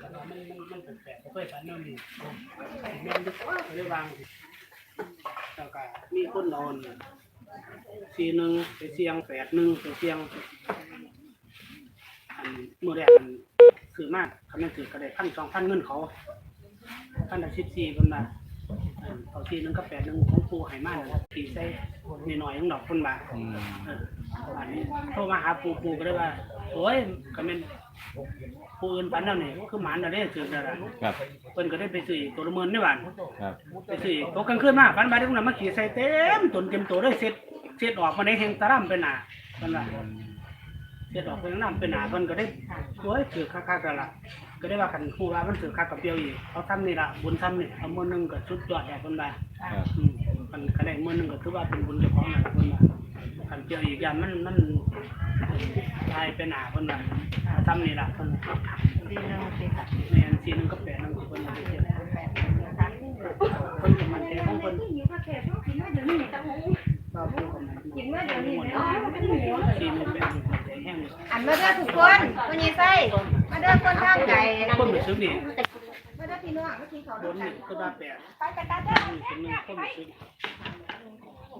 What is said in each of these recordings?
มันมันมันแปลกๆเคยฝันแนวนี้แม่นดึกก็เลยวางแล้วก็มีคนนอนสี่หนึ่งไปเสียงแปดหนึ่งไปเสียงอันเมื่อแรกมันคือมากคำนั้นคือก็ไดพันสองพันเงินเขาพันละสิบสี่คนมาเอาทีหนึงก็แปดหนึ่งของครูให้มาน่ะตีใส่หน่อยของดอกคนมาอืมอออันนี้โทรมาหาปูปูก็ได้ว่า โอ้ยก็เป็นปูอื่นปันแล้วนี่คือหมันอะไรถืออะไรครับ เพิ่นก็ได้ไปซื้ออีกตัวละหมื่นนี่หวานครับ ไปซื้ออีกตัวกลางคืนมาปันมาได้ตรงนั้นมาขี่ใส่เต็มตนเต็มตัวได้เสร็จเสร็จออกมาในแห่งตะร่ำเป็นหนาเพิ่นว่าเสร็จออกเป็นน้ำเป็นหนาเพิ่นก็ได้โอ้ยถือคักๆกันละก็ได้ว่าคันครูว่ามันถือคักกับเปียวอีกเขาทำนี่ละบุญทำนี่เอามือหนึงก็สุดยอดแล้วเพิ่นว่าครับ อืมมันก็ได้มือหนึงก็ถือว่าเป็นบุญเจ้าของนั่นล่ะเพิ่นว่า คันเปียวอีกอย่างมันมันตายเป็นหนาเพิ่นว่าเอาทำนี่ละเพิ่นว่าแม่นสีหนึงก็แปดหนึงเพิ่นว่าเฮ็ดเพิ่นก็มันใจของเพิ่นก็พูดกับมันกินเมื่อเดี๋ยวนี้เนาะมันเป็นหมูทีมันเป็นใจแห้งอันมาเด้อทุกคนคนยี่ไส้มาเด้อคนทางไก่คนไปซื้อนี่มาเด้อพี่น้องมากินข้าวโดด้วนยนี่กันก็ได้แปดไปกันตาเด้อนี่เป็นหนึ่งคนไปซื้อ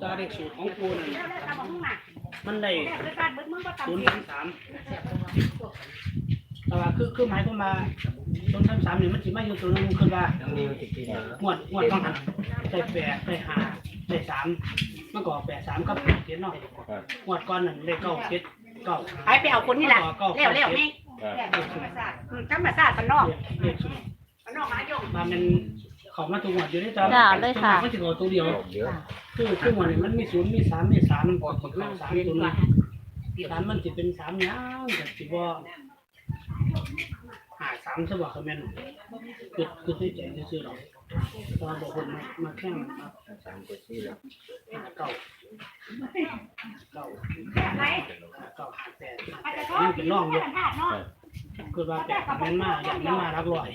ตาเด็กสูตรของกูนั่นเด้อตาบอกมึงน่ะมันได้เด้อเด้อการเบิดมึงก็ศูนตำย์สามสามแต่ว่าคือคือหมายความว่าศูนย์สามสามนี่มันสิมาอยู่ตัวนึงคือว่าหมวดหมวดต้องหันใส่แปดใส่ห้าใส่สามมันก็แปดสามกับแปดเจ็ดเนาะครับหมวดก่อนนั่นเลขเก้าเจ็ดเก้าไปไปเอาคนนี่แหละเร็วเร็วนี่ครับธรรมศาสตร์ธรรมศาสตร์ปนนอกเลขสูตรปนนอกหายงมาเป็นของมาตัวหมวดอยู่ในตอนจ้าเลยค่ะมันจะตัวเดียว คือคือวันนี้มันมีศูนย์มีสามมีสามมันกดเข้าสามตัวนี้สามมันจะเป็นสามยาวแต่สิบ่หาสามสบอกคอมเมนต์คือคือที่ใจซื่อๆหรอกตอนบอกคนมามาแข่งมาสามตัวที่แล้วหาเก้าเก้าไหนเก้าหาแปดหาแปดนี่เป็นร่องอยู่ธาตุเนาะคือว่าแปดมันมาอย่างมันมารักร้อย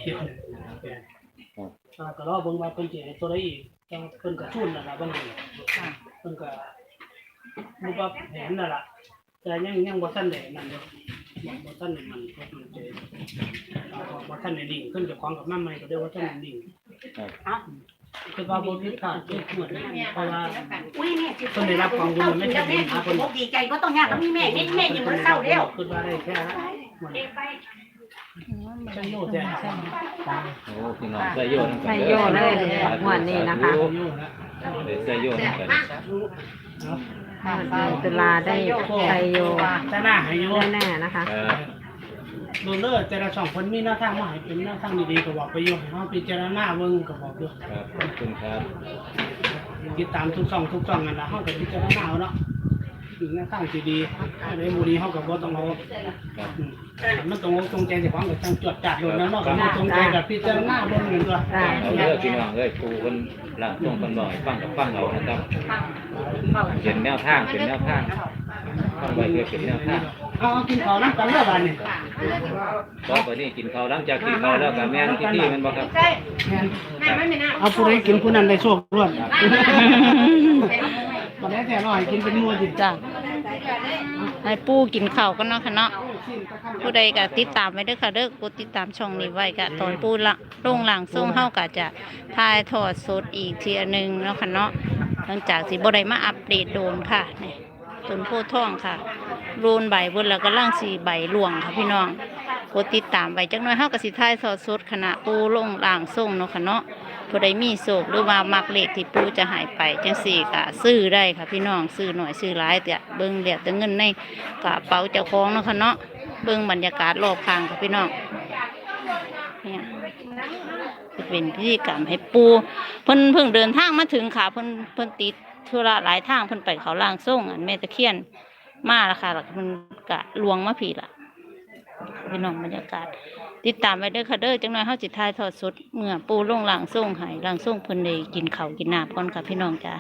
แปด่าก็รอเบิ่งว่าเพิ่นสิให้ตัวใดอีกจังเพิ่นก็ทุนนั่นล่ะบางทีค่ะเพิ่นก็รูปว่าแผนนั่นล่ะแต่ยังยังบ่ทันได้นั่นเด้อบ่บ่ทันได้มันก็มันจะเอาบ่ทันได้ดิ่งขึ้นกับของกับมาใหม่ก็เรียกว่าทันได้ดิ่งครับคือว่าบ่ผิดพลาดเกิดขึ้นเพราะว่าอุ้ยแม่คนได้รับความรู้ไม่ใช่ปัญหาคนดีใจก็ต้องยากแล้วมีแม่แม่แม่ยังบ่เศร้าแล้วคือว่าได้แค่เด็กไป ใช่โยแท้โอ้พี่น้องใส่โยนกันใส่โยนเลยงวดนี้นะคะโยนะใส่โยนกันเดือนตุลาได้ไทยโยแต่หน้าให้โยแน่ๆนะคะครับดูเลิศแต่ละสองคนมีแนวทางมาให้เป็นแนวทางดีๆก็บอกไปโยให้เฮาพิจารณาเบิ่งก็บอกอยู่ครับขอบคุณครับติดตามทุกช่องทุกช่องนั่นละเฮาก็พิจารณาเอาเนาะถึงแนวทางที่ดีอันใดบ่ดีเฮาก็บ่ต้องเอาครับ อืม มันต้องเอาตรงใจเจ้าของก็ต้องจดจัดโดนแล้วเนาะก็บ่ตรงใจกับพิจารณาเบิ่งนั่นตัวจ้าเอาเด้อพี่น้องเอ้ยครูคนหลังต้องคนบ่อยฟังกับฟังเอานะครับเป็นแนวทางเป็นแนวทางฟังไว้เพื่อเป็นแนวทางเอาเอากินข้าวนำกันเด้อบัดนี้ต่อไปนี้กินข้าวหลังจากกินข้าวแล้วก็แม่นที่ที่มันบ่ครับใช่แม่นแม่ไม่ไม่น่าเอาผู้ใดกินผู้นั้นได้โชคล้วนบ่ได้แต่น้อยกินเป็นหมู่จิจ้า ให้ปูกินข้าวกันเนาะค่ะเนาะผู้ใดก็ติดตามไว้เด้อค่ะเด้อกดติดตามช่องนี้ไว้ก็ตอนปูละลงหลังส่งเฮาก็จะถ่ายทอดสดอีกเทียหนึงเนาะค่ะเนาะหลังจากสิบ่ได้มาอัปเดตโดนค่ะนี่ต้นโพธิ์ทองค่ะโรนใบเบิ่นแล้วก็ล่างสีใบหลวงค่ะพี่น้องกดติดตามไว้จักหน่อยเฮาก็สิถ่ายทอดสดขณะปูลงหลังส่งเนาะค่ะเนาะ ผู้ใดมีโศกหรือว่ามักเลขที่ปูจะหายไปจังสี่ก็ซื้อได้ค่ะพี่น้องซื้อหน่อยซื้อหลายแต่เบิ่งเหลียแต่เงินในกระเป๋าเจ้าของเนาะค่ะเนาะเบิ่งบรรยากาศรอบข้างค่ะพี่น้องเนี่ยเป็นพิธีกรรมให้ปูเพิ่นเพิ่งเดินทางมาถึงค่ะเพิ่นเพิ่นติดธุระหลายทางเพิ่นไปเขาล่างส่งอันแม่ตะเคียนมาแล้วค่ะแล้วก็เพิ่นกะลวงมาผีละพี่น้องบรรยากาศ ติดตามไว้เด้อค่ะเด้อจังหน่อยเฮาสิถ่ายทอดสดเมื่อปูลงหลังส่งให้หลังส่งเพิ่นได้กินข้าวกินน้ำก่อนค่ะพี่น้องจ้า